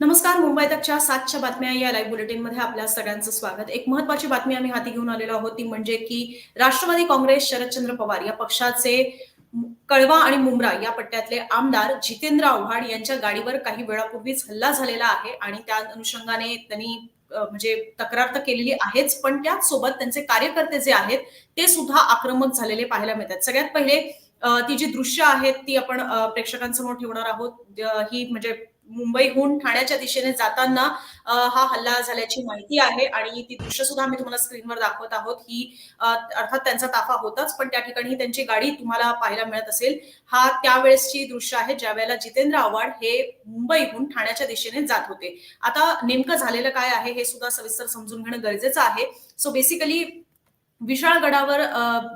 नमस्कार मुंबई तकच्या सातच्या बातम्या या लाईव्ह बुलेटिनमध्ये आपल्या सगळ्यांचं स्वागत. एक महत्वाची बातमी आम्ही हाती घेऊन आलेलो आहोत ती म्हणजे की राष्ट्रवादी काँग्रेस शरदचंद्र पवार या पक्षाचे कळवा आणि मुंब्रा या पट्ट्यातले आमदार जितेंद्र आव्हाड यांच्या गाडीवर काही वेळापूर्वीच हल्ला झालेला आहे आणि त्या अनुषंगाने त्यांनी म्हणजे तक्रार तर केलेली आहेच पण त्याच सोबत त्यांचे कार्यकर्ते जे आहेत ते सुद्धा आक्रमक झालेले पाहायला मिळतात. सगळ्यात पहिले ती जी दृश्य आहेत ती आपण प्रेक्षकांसमोर ठेवणार आहोत. ही म्हणजे मुंबईहून ठाण्याच्या दिशेने जाताना हा हल्ला झाल्याची माहिती आहे आणि ती दृश्य सुद्धा आम्ही तुम्हाला स्क्रीनवर दाखवत आहोत. ही अर्थात त्यांचा ताफा होताच पण त्या ठिकाणी त्यांची गाडी तुम्हाला पाहायला मिळत असेल. हा त्यावेळेसची दृश्य आहे ज्या वेळेला जितेंद्र आव्हाड हे मुंबईहून ठाण्याच्या दिशेने जात होते. आता नेमकं झालेलं काय आहे हे सुद्धा सविस्तर समजून घेणं गरजेचं आहे. सो बेसिकली विशाळगडावर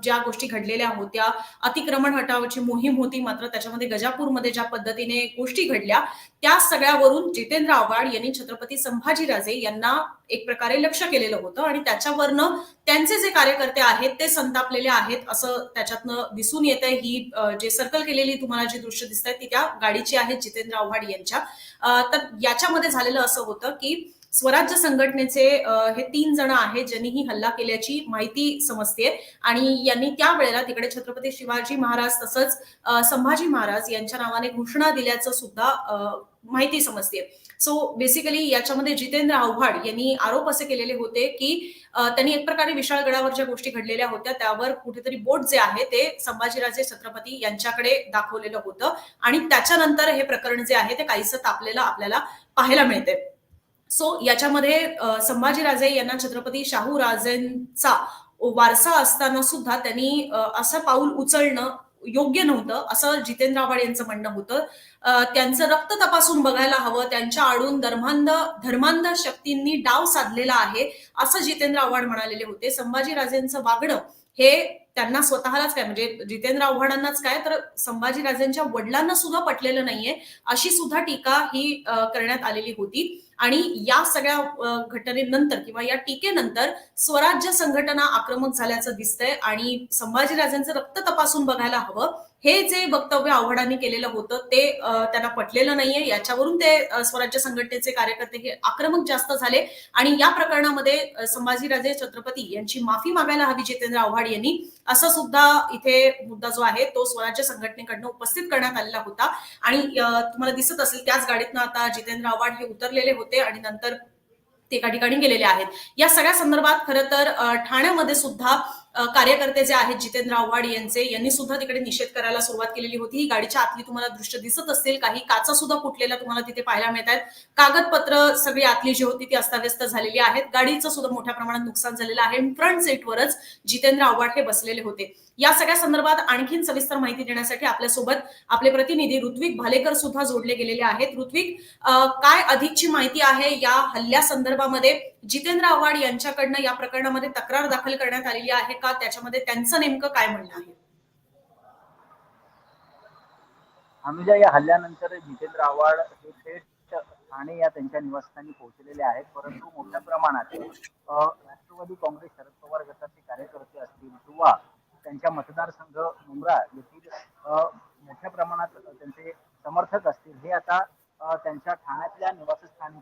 ज्या गोष्टी घडलेल्या होत्या अतिक्रमण हटावाची मोहीम होती मात्र त्याच्यामध्ये गजापूरमध्ये ज्या पद्धतीने गोष्टी घडल्या त्या सगळ्यावरून जितेंद्र आव्हाड यांनी छत्रपती संभाजीराजे यांना एक प्रकारे लक्ष केलेलं होतं आणि त्याच्यावरनं त्यांचे जे कार्यकर्ते आहेत ते संतापलेले आहेत असं त्याच्यातनं दिसून येत आहे ही जे सर्कल केलेली तुम्हाला जी दृश्य दिसत आहेत ती त्या गाडीची आहेत जितेंद्र आव्हाड यांच्या. तर याच्यामध्ये झालेलं असं होतं की स्वराज्य संघटनेचे हे तीन जण आहेत ज्यांनी ही हल्ला केल्याची माहिती समजते आणि यांनी त्यावेळेला तिकडे छत्रपती शिवाजी महाराज तसंच संभाजी महाराज यांच्या नावाने घोषणा दिल्याचं सुद्धा माहिती समजते सो बेसिकली याच्यामध्ये जितेंद्र आव्हाड यांनी आरोप असे केलेले होते की त्यांनी एक प्रकारे विशाळगडावर ज्या गोष्टी घडलेल्या होत्या त्यावर कुठेतरी बोट जे आहे ते संभाजीराजे छत्रपती यांच्याकडे दाखवलेलं होतं. आणि त्याच्यानंतर हे प्रकरण जे आहे ते काहीसं तापलेलं आपल्याला पाहायला मिळते सो याच्यामध्ये संभाजीराजे यांना छत्रपती शाहू राजेंचा वारसा असताना सुद्धा त्यांनी असं पाऊल उचलणं योग्य नव्हतं असं जितेंद्र आव्हाड यांचं म्हणणं होतं. त्यांचं रक्त तपासून बघायला हवं त्यांच्या आडून धर्मांध धर्मांध शक्तींनी डाव साधलेला आहे असं जितेंद्र आव्हाड म्हणालेले होते. संभाजीराजेंचं वागणं हे त्यांना स्वतःलाच काय म्हणजे जितेंद्र आव्हाडांनाच काय तर संभाजीराजेंच्या वडिलांना सुद्धा पटलेलं नाहीये. अशी सुद्धा टीका ही करण्यात आलेली होती. आणि या सगळ्या घटनेनंतर किंवा या टीकेनंतर स्वराज्य संघटना आक्रमक झाल्याचं दिसतंय आणि संभाजीराजांचं रक्त तपासून बघायला हवं. हे जे वक्तव्य आव्हाडांनी केलेलं होतं ते त्यांना पटलेलं नाहीये. याच्यावरून ते स्वराज्य संघटनेचे कार्यकर्ते हे आक्रमक जास्त झाले. आणि या प्रकरणामध्ये संभाजीराजे छत्रपती यांची माफी मागायला हवी जितेंद्र आव्हाड यांनी असं सुद्धा इथे मुद्दा जो आहे तो स्वराज्य संघटनेकडनं उपस्थित करण्यात आलेला होता. आणि तुम्हाला दिसत असेल त्याच गाडीतनं आता जितेंद्र आव्हाड हे उतरलेले होते आणि नंतर ते एका ठिकाणी गेलेले आहेत. या सगळ्या संदर्भात खरं तर ठाण्यामध्ये सुद्धा कार्यकर्ते जे आहेत जितेंद्र आव्हाड यांचे यांनी सुद्धा तिकडे निषेध करायला सुरुवात केलेली होती. ही गाडीच्या आतली तुम्हाला दृश्य दिसत असतील काही काचा सुद्धा फुटलेल्या तुम्हाला तिथे पाहायला मिळत आहेत. कागदपत्र सगळी आतली जी होती ती अस्ताव्यस्त झालेली आहेत. गाडीचं सुद्धा मोठ्या प्रमाणात नुकसान झालेलं आहे. फ्रंट सीटवरच जितेंद्र आव्हाड हे बसलेले होते. या सगळ्या संदर्भात आणखीन सविस्तर माहिती देण्यासाठी आपल्यासोबत आपले प्रतिनिधी ऋत्विक भालेकर सुद्धा जोडले गेलेले आहेत. ऋत्विक काय अधिकची माहिती आहे या हल्ल्या संदर्भामध्ये? जितेंद्र आव्हाड यांच्याकडनं या प्रकरणामध्ये तक्रार दाखल करण्यात आलेली आहे का? त्याच्यामध्ये त्यांचं नेमकं काय म्हणणं आहे? अनुजा या हल्ल्यानंतर जितेंद्र आव्हाड हे थेट ठाणे या त्यांच्या निवासस्थानी पोहोचलेले आहेत. परंतु मोठ्या प्रमाणात राष्ट्रवादी काँग्रेस शरद पवार गटाचे कार्यकर्ते असतील किंवा त्यांच्या मतदारसंघ मुंब्रा येथील मोठ्या प्रमाणात त्यांचे समर्थक असतील. हे आता त्यांच्या ठाण्यातल्या निवासस्थानी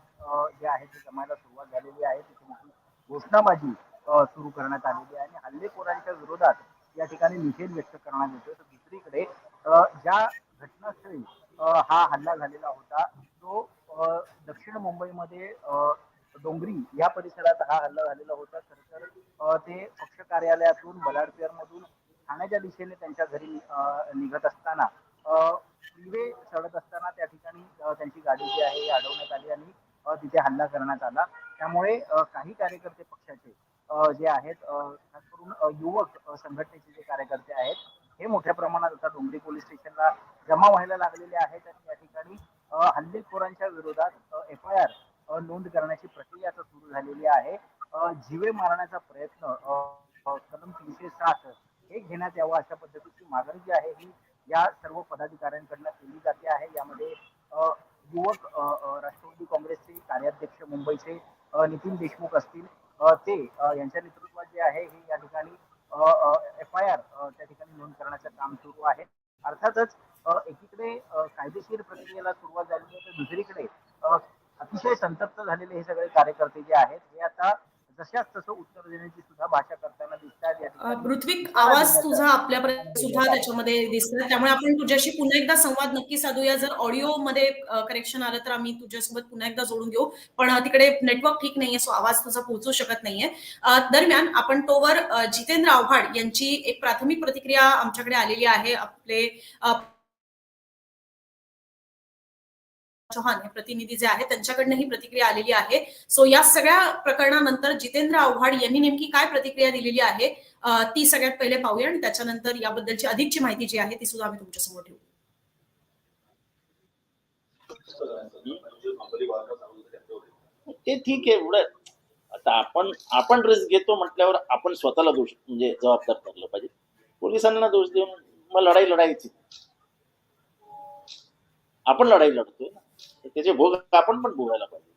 जे आहे ते जमायला सुरुवात झालेली आहे. तिथे मोठी घोषणाबाजी सुरू करण्यात आलेली आहे. आणि हल्लेखोरांच्या विरोधात या ठिकाणी निषेध व्यक्त करण्यात येतोय. तर दुसरीकडे ज्या घटनास्थळी हा हल्ला झालेला होता तो दक्षिण मुंबईमध्ये डोंगरी या परिसरात हा हल्ला झालेला होता. खरं तर ते पक्ष कार्यालयातून बलाडपेर मधून ठाण्याच्या दिशेने त्यांच्या घरी निघत असताना फ्रीवे चढत असताना त्या ठिकाणी त्यांची गाडी जी आहे अडवण्यात आली आणि तिथे हल्ला करण्यात आला. त्यामुळे काही कार्यकर्ते पक्षाचे जे आहेत खास करून युवक संघटनेचे जे कार्यकर्ते आहेत हे मोठ्या प्रमाणात आता डोंगरी पोलीस स्टेशनला जमा व्हायला लागलेले आहेत आणि या ठिकाणी हल्लेखोरांच्या विरोधात एफ आय आर नोंद करण्याची प्रक्रिया आता सुरू झालेली आहे. जीवे मारण्याचा प्रयत्न कलम तीनशे सात हे घेण्यात यावं अशा पद्धतीची मागणी जी आहे ही या सर्व पदाधिकाऱ्यांकडनं केली जाते आहे. यामध्ये युवक राष्ट्रवादी काँग्रेसचे कार्याध्यक्ष मुंबईचे नितीन देशमुख असतील. ते यांच्या नेतृत्वात जे आहे हे या ठिकाणी एफ आय आर त्या ठिकाणी नोंद करण्याचं काम सुरू आहे. अर्थातच एकीकडे कायदेशीर प्रक्रियेला सुरुवात झाली आहे तर दुसरीकडे अतिशय संतप्त झालेले हे सगळे कार्यकर्ते जे आहेत हे आता जशाच तसं उत्तर देण्याची सुद्धा भाषा करताना दिसतात पृथ्वीक आवाज तुझा आपल्यापर्यंत सुद्धा त्याच्यामध्ये दिसतोय. त्यामुळे आपण तुझ्याशी पुन्हा एकदा संवाद नक्की साधूया. जर ऑडिओ मध्ये करेक्शन आलं तर आम्ही तुझ्यासोबत पुन्हा एकदा जोडून घेऊ. पण तिकडे नेटवर्क ठीक नाहीये सो आवाज तुझा पोहोचू शकत नाहीये. दरम्यान आपण तोवर जितेंद्र आव्हाड यांची एक प्राथमिक प्रतिक्रिया आमच्याकडे आलेली आहे. आपले चौहान हे प्रतिनिधी जे आहेत त्यांच्याकडनं ही प्रतिक्रिया आलेली आहे. सो या सगळ्या प्रकरणानंतर जितेंद्र आव्हाड यांनी नेमकी काय प्रतिक्रिया दिलेली आहे ती सगळ्यात पहिले पाहूया आणि त्याच्यानंतर याबद्दलची अधिकची माहिती जी आहे ती सुद्धा आम्ही तुमच्यासमोर ठेवू. ते ठीक आहे एवढं आता आपण आपण रिस्क घेतो म्हटल्यावर आपण स्वतःला दोष म्हणजे जबाबदार धरलं पाहिजे. पोलिसांना दोष देऊन मग लढाई लढायची. आपण लढाई लढतोय ना. त्याचे भोग आपण पण भोगायला पाहिजे.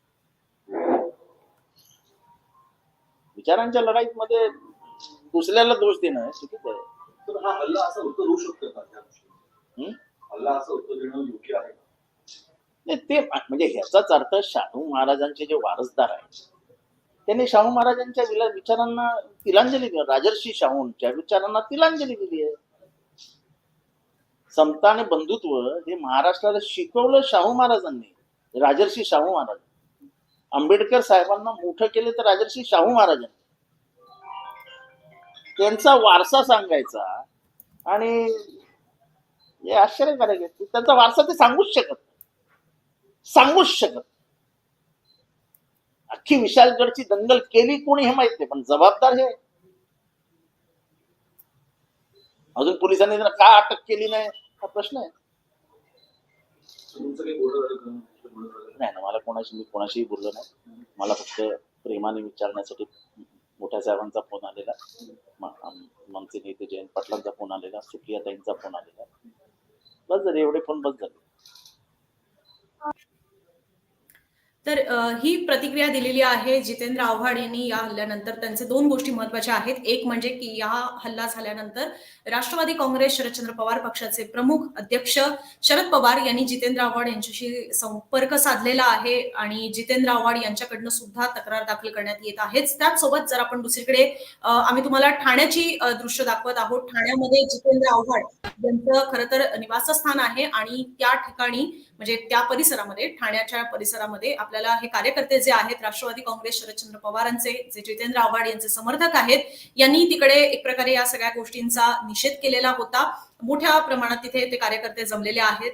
विचारांच्या लढाईत मध्ये दुसऱ्याला दोष देणं हे चुकीचं आहे. तर हा हल्ला असा उत्तर होऊ शकतो का त्या दृष्टीने? हल्ला असं उत्तर देणं योग्य आहे? नाही ते म्हणजे ह्याचाच अर्थ शाहू महाराजांचे जे वारसदार आहेत त्यांनी शाहू महाराजांच्या विचारांना तिलांजली दिली. राजर्षी शाहूंच्या विचारांना तिलांजली दिली आहे. समता आणि बंधुत्व हे महाराष्ट्राला शिकवलं शाहू महाराजांनी राजर्षी शाहू महाराज. आंबेडकर साहेबांना मोठं केलं तर राजर्षी शाहू महाराजांनी. त्यांचा वारसा सांगायचा आणि हे आश्चर्यकारक आहे. त्यांचा वारसा ते सांगूच शकत नाही. सांगूच शकत अख्खी विशालगडची दंगल केली कोणी हे माहीत नाही पण जबाबदार हे अजून पोलिसांनी त्यांना का अटक केली नाही? हा प्रश्न आहे? नाही ना मला कोणाशी मी कोणाशीही बोललो नाही. मला फक्त प्रेमाने विचारण्यासाठी मोठ्या साहेबांचा फोन आलेला. मनसे नेते जयंत पाटलांचा फोन आलेला सुप्रियाताईंचा फोन आलेला. बस झाले एवढे फोन बस झाले. तर ही प्रतिक्रिया दिलेली आहे जितेंद्र आव्हाड यांनी या हल्ल्यानंतर. त्यांचे दोन गोष्टी महत्त्वाच्या आहेत. एक म्हणजे की या हल्ला झाल्यानंतर राष्ट्रवादी काँग्रेस शरदचंद्र पवार पक्षाचे प्रमुख अध्यक्ष शरद पवार यांनी जितेंद्र आव्हाड यांच्याशी संपर्क साधलेला आहे आणि जितेंद्र आव्हाड यांच्याकडनं सुद्धा तक्रार दाखल करण्यात येत आहेच. त्याचसोबत जर आपण दुसरीकडे आम्ही तुम्हाला ठाण्याची दृश्य दाखवत आहोत. ठाण्यामध्ये जितेंद्र आव्हाड यांचं खरं तर निवासस्थान आहे आणि त्या ठिकाणी म्हणजे त्या परिसरामध्ये ठाण्याच्या परिसरामध्ये आपल्याला हे कार्यकर्ते जे आहेत राष्ट्रवादी काँग्रेस शरदचंद्र पवारांचे जे जितेंद्र आव्हाड यांचे समर्थक आहेत यांनी तिकडे एक प्रकारे या सगळ्या गोष्टींचा निषेध केलेला होता. मोठ्या प्रमाणात तिथे ते कार्यकर्ते जमलेले आहेत.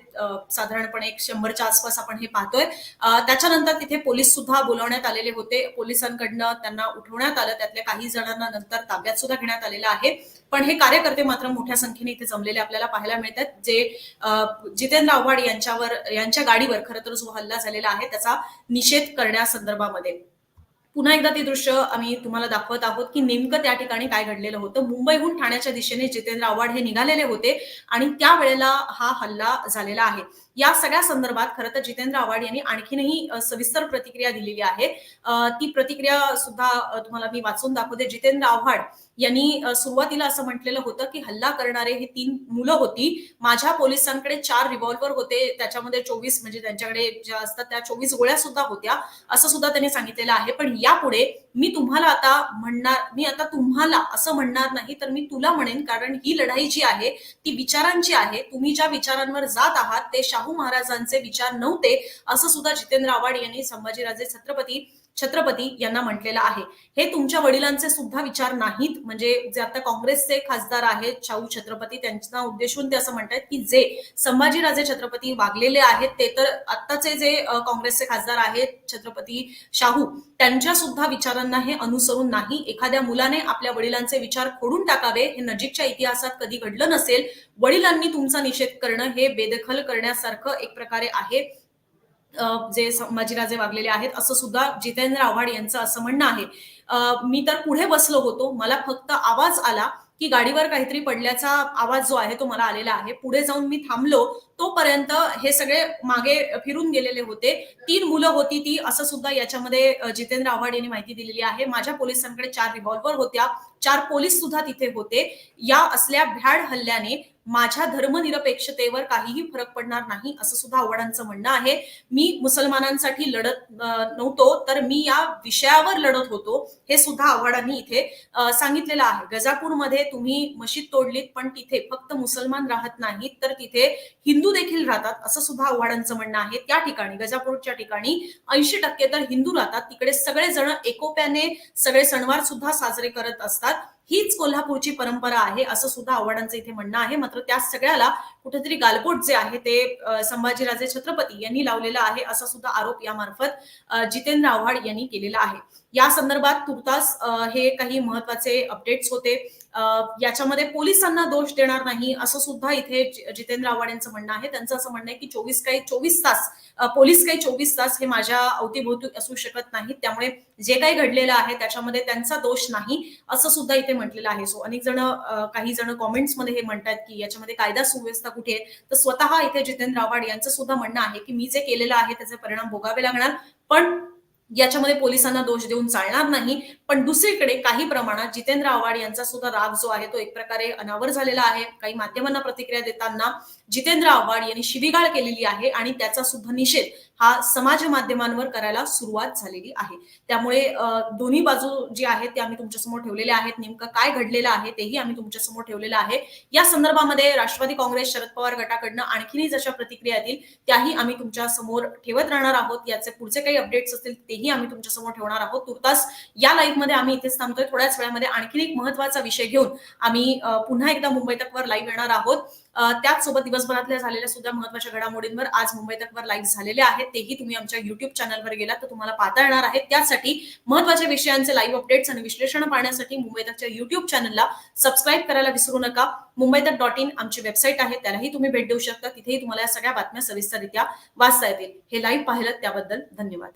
साधारणपणे एक शंभरच्या आसपास आपण हे पाहतोय. त्याच्यानंतर तिथे पोलीस सुद्धा बोलवण्यात आलेले होते. पोलिसांकडनं त्यांना उठवण्यात आलं. त्यातल्या काही जणांना नंतर ताब्यात सुद्धा घेण्यात आलेलं आहे. पण हे कार्यकर्ते मात्र मोठ्या संख्येने इथे जमलेले आपल्याला पाहायला मिळतात. जे जितेंद्र आव्हाड यांच्यावर यांच्या गाडीवर खरं तर जो हल्ला झालेला आहे त्याचा निषेध करण्यासंदर्भामध्ये. पुन्हा एकदा ते दृश्य आम्ही तुम्हाला दाखवत आहोत की नेमकं त्या ठिकाणी काय घडलेलं होतं. मुंबईहून ठाण्याच्या दिशेने जितेंद्र आव्हाड हे निघालेले होते आणि त्यावेळेला हा हल्ला झालेला आहे. या सगळ्या संदर्भात खरं तर जितेंद्र आव्हाड यांनी आणखीनही सविस्तर प्रतिक्रिया दिलेली आहे. ती प्रतिक्रिया सुद्धा तुम्हाला मी वाचून दाखवते. जितेंद्र आव्हाड यांनी सुरुवातीला असं म्हटलेलं होतं की हल्ला करणारे हे तीन मुलं होती. माझ्या पोलिसांकडे चार रिव्हॉल्वर होते. त्याच्यामध्ये चोवीस म्हणजे त्यांच्याकडे ज्या असतात त्या चोवीस गोळ्या सुद्धा होत्या. असं सुद्धा त्यांनी सांगितलेलं आहे. पण यापुढे मी तुम्हाला आता म्हणणार मी आता तुम्हाला असं म्हणणार नाही तर मी तुला म्हणेन कारण ही लढाई जी आहे ती विचारांची आहे. तुम्ही ज्या विचारांवर जात आहात ते शाहू महाराजांचे विचार नव्हते असं सुद्धा जितेंद्र आव्हाड यांनी संभाजीराजे छत्रपती छत्रपती यांना म्हटलेलं आहे. हे तुमच्या वडिलांचे सुद्धा विचार नाहीत. म्हणजे जे आता काँग्रेसचे खासदार आहेत शाहू छत्रपती त्यांना उद्देशून ते असं म्हणतात की जे संभाजीराजे छत्रपती वागलेले आहेत ते तर आत्ताचे जे काँग्रेसचे खासदार आहेत छत्रपती शाहू त्यांच्या सुद्धा विचारांना हे अनुसरून नाही. एखाद्या मुलाने आपल्या वडिलांचे विचार खोडून टाकावे हे नजीकच्या इतिहासात कधी घडलं नसेल वडिलांनी तुमचा निषेध करणं हे बेदखल करण्यासारखं एक प्रकारे आहे. जे संभाजीराजे वागलेले आहेत असं सुद्धा जितेंद्र आव्हाड यांचं असं म्हणणं आहे. मी तर पुढे बसलो होतो. मला फक्त आवाज आला की गाडीवर काहीतरी पडल्याचा आवाज जो आहे तो मला आलेला आहे. पुढे जाऊन मी थांबलो. तोपर्यंत हे सगळे मागे फिरून गेलेले होते. तीन मुलं होती ती असं सुद्धा याच्यामध्ये जितेंद्र आव्हाड यांनी माहिती दिलेली आहे. माझ्या पोलिसांकडे चार रिव्हॉल्वर होत्या. चार पोलीस सुद्धा तिथे होते. या असल्या भ्याड हल्ल्याने माझ्या धर्मनिरपेक्षतेवर काहीही फरक पडणार नाही असं सुद्धा आव्हाडांचं म्हणणं आहे. मी मुसलमानांसाठी लढत नव्हतो तर मी या विषयावर लढत होतो हे सुद्धा आव्हाडांनी इथे सांगितलेलं आहे. गजापूरमध्ये तुम्ही मशीद तोडलीत पण तिथे फक्त मुसलमान राहत नाहीत तर तिथे हिंदू देखील राहतात असं सुद्धा आव्हाडांचं म्हणणं आहे. त्या ठिकाणी गजापूरच्या ठिकाणी ऐंशी टक्के तर हिंदू राहतात. तिकडे सगळेजण एकोप्याने सगळे सणवार सुद्धा साजरे करत असतात. हीच कोल्हापूरची परंपरा आहे असं सुद्धा आव्हाडांचं इथे म्हणणं आहे. मात्र त्या सगळ्याला कुठेतरी गालबोट जे आहे ते संभाजीराजे छत्रपती यांनी लावलेलं आहे असा सुद्धा आरोप यामार्फत जितेंद्र आव्हाड यांनी केलेला आहे. या संदर्भात तुर्तास हे काही महत्त्वाचे अपडेट्स होते. याच्यामध्ये पोलिसांना दोष देणार नाही असं सुद्धा इथे जितेंद्र आव्हाड यांचं म्हणणं आहे. त्यांचं असं म्हणणं आहे की चोवीस काही चोवीस तास पोलीस काही चोवीस तास हे माझ्या अवतीभोवती असू शकत नाहीत. त्यामुळे जे काही घडलेलं आहे त्याच्यामध्ये त्यांचा दोष नाही असं सुद्धा इथे म्हटलेलं आहे. सो अनेक जण काही जण कॉमेंट्समध्ये हे म्हणतात की याच्यामध्ये कायदा सुव्यवस्था कुठे आहे? तर स्वतः इथे जितेंद्र आव्हाड यांचं सुद्धा म्हणणं आहे की मी जे केलेलं आहे त्याचे परिणाम भोगावे लागणार. पण याच्यामध्ये पोलिसांना दोष देऊन चालणार नाही. पण दुसरीकडे काही प्रमाणात जितेंद्र आव्हाड यांचा सुद्धा राग जो आहे तो एक प्रकारे अनावर झालेला आहे. काही माध्यमांना प्रतिक्रिया देताना जितेंद्र आव्हाड यांनी शिवीगाळ केलेली आहे आणि त्याचा सुद्धा निषेध हा समाज माध्यमांवर करायला सुरुवात झालेली आहे. त्यामुळे दोन्ही बाजू जी आहेत ते आम्ही तुमच्यासमोर ठेवलेल्या आहेत. नेमकं काय घडलेलं आहे तेही आम्ही तुमच्यासमोर ठेवलेलं आहे. या संदर्भामध्ये राष्ट्रवादी काँग्रेस शरद पवार गटाकडनं आणखीनही जशा प्रतिक्रिया येतील त्याही आम्ही तुमच्यासमोर ठेवत राहणार आहोत. याचे पुढचे काही अपडेट्स असतील तेही आम्ही तुमच्यासमोर ठेवणार आहोत. तुर्तास या लाईव्हमध्ये आम्ही इथेच थांबतोय. थोड्याच वेळामध्ये आणखीन एक महत्त्वाचा विषय घेऊन आम्ही पुन्हा एकदा मुंबई तकवर लाईव्ह येणार आहोत. त्याचसोबत दिवसभरातल्या झालेल्या सुद्धा महत्त्वाच्या घडामोडींवर आज मुंबई तकवर लाईव्ह झालेले आहेत. तेही तुम्ही आमच्या युट्यूब चॅनलवर गेला तर तुम्हाला पाहता येणार आहेत त्यासाठी महत्त्वाच्या विषयांचे लाईव्ह अपडेट्स आणि विश्लेषण पाहण्यासाठी मुंबई तकच्या युट्यूब चॅनलला सबस्क्राईब करायला विसरू नका. मुंबई तक डॉट इन आमची वेबसाईट आहे त्यालाही तुम्ही भेट देऊ शकता. तिथेही तुम्हाला या सगळ्या बातम्या सविस्तररित्या वाचता येतील. हे लाईव्ह पाहिलं त्याबद्दल धन्यवाद.